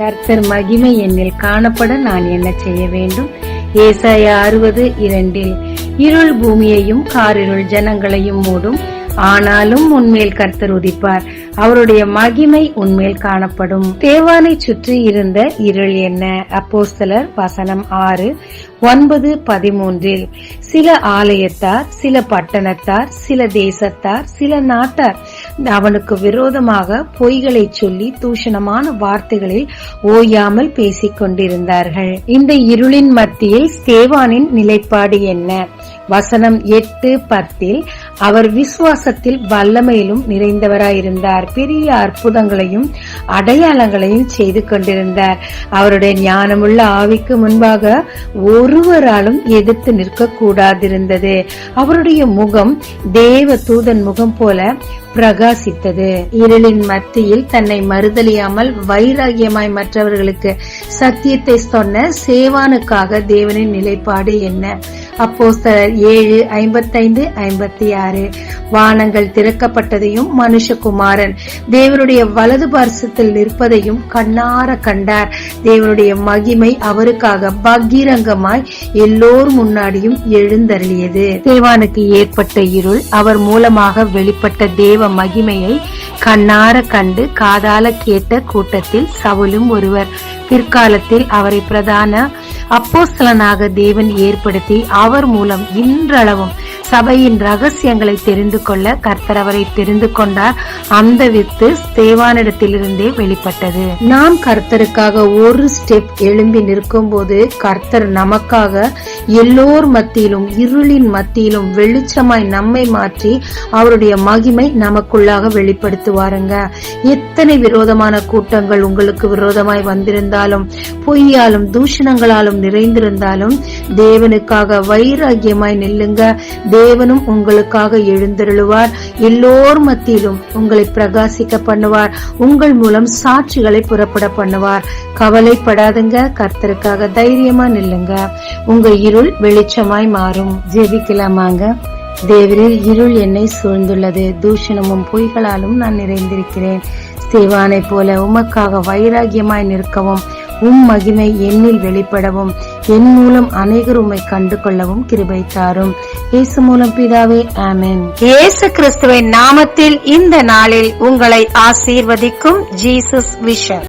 கர்த்தர் மகிமை என்னில் காணப்பட நான் என்ன செய்ய வேண்டும்? ஏசாய அறுபது இரண்டில் இருள் பூமியையும் காரிருள் ஜனங்களையும் மூடும். ஆனாலும் உன்மேல் கர்த்தர் உதிப்பார். அவருடைய மகிமை உன்மேல் காணப்படும். தேவானை சுற்றி இருந்த இருள் என்ன? அப்போஸ்தலர் வசனம் ஆறு ஒன்பது பதிமூன்றில் சில ஆலயத்தார் சில பட்டணத்தார் சில தேசத்தார் சில நாட்டார் அவனுக்கு விரோதமாக பொய்களை சொல்லி தூஷணமான வார்த்தைகளில் ஓயாமல் பேசிக் கொண்டிருந்தார்கள். இந்த இருளின் மத்தியில் ஸ்தேவானின் நிலைப்பாடு என்ன? வசனம் எட்டு பத்தில் அவர் விசுவாசத்தில் வல்லமையிலும் நிறைந்தவராயிருந்தார். பெரிய அற்புதங்களையும் அடையாளங்களையும் செய்து கொண்டிருந்தார். அவருடைய ஞானமுள்ள ஆவிக்கு முன்பாக ஒருவராலும் எதிர்த்து நிற்க கூடாதிருந்தது அவருடைய முகம் தேவ தூதன் முகம் போல பிரகாசித்தது. இருளின் மத்தியில் தன்னை மறுதலியாமல் வைராகியமாய் மற்றவர்களுக்கு சத்தியத்தை சொன்ன சேவானுக்காக தேவனின் நிலைப்பாடு என்ன? அப்போஸ்தலர் ஏழு ஐம்பத்தைந்து ஐம்பத்தி ஆறு வானங்கள் திறக்கப்பட்டதையும் மனுஷகுமாரன் தேவனுடைய வலது பார்சத்தில் நிற்பதையும் கண்ணார கண்டார். தேவனுடைய மகிமை அவருக்காக பகிரங்கமாய் எல்லோர் முன்னாடியும் எழுந்தருளியது. தேவானுக்கு ஏற்பட்ட இருள் அவர் மூலமாக வெளிப்பட்ட தேவ மகிமையை கண்ணார கண்டு காதால கேட்ட கூட்டத்தில் சவுலும் ஒருவர். பிற்காலத்தில் அவரை பிரதான அப்போஸ்தலனாக தேவன் ஏற்படுத்தி அவர் மூலம் இன்றளவும் சபையின் ரகசியங்களை தெரிந்து கொள்ள கர்த்தர் அவரை தெரிந்து கொண்டார். அந்த வித்து ஸ்தேவானிடத்திலிருந்தே வெளிப்பட்டது. நாம் கர்த்தருக்காக ஒரு ஸ்டெப் எழும்பி நிற்கும் போது கர்த்தர் நமக்காக எல்லோர் மத்தியிலும் இருளின் மத்தியிலும் வெளிச்சமாய் நம்மை மாற்றி அவருடைய மகிமை நமக்குள்ளாக வெளிப்படுத்துவாருங்க. எத்தனை விரோதமான கூட்டங்கள் உங்களுக்கு விரோதமாய் வந்திருந்தாலும் பொய்யாலும் தூஷணங்களாலும் நிறைந்திருந்தாலும் தேவனுக்காக வைராகியமாய் நில்லுங்க. தேவனும் உங்களுக்காக எழுந்தருளுவார். எல்லோர் மத்தியிலும் உங்களை பிரகாசிக்க பண்ணுவார். உங்கள் மூலம் சாட்சிகளை புறப்பட பண்ணுவார். கவலைப்படாதுங்க. கர்த்தருக்காக தைரியமா நில்லுங்க. உங்க இருள் வெளிச்சமாய் மாறும். ஜெபிக்கலாமாங்க? தேவரில் இருள் என்னை சூழ்ந்துள்ளது. தூஷணமும் பொய்களாலும் நான் நிறைந்திருக்கிறேன். சிவானை போல உமக்காக வைராகியமாய் நிற்கவும் உம் மகிமை என்னில் வெளிப்படவும். என் மூலம் அனைவர் உம்மை கண்டு கொள்ளவும் கிருபை தாரும். இயேசு மூலம் பிதாவே ஆமேன். இயேசு கிறிஸ்துவின் நாமத்தில் இந்த நாளில் உங்களை ஆசீர்வதிக்கும் ஜீசஸ் விஷன்.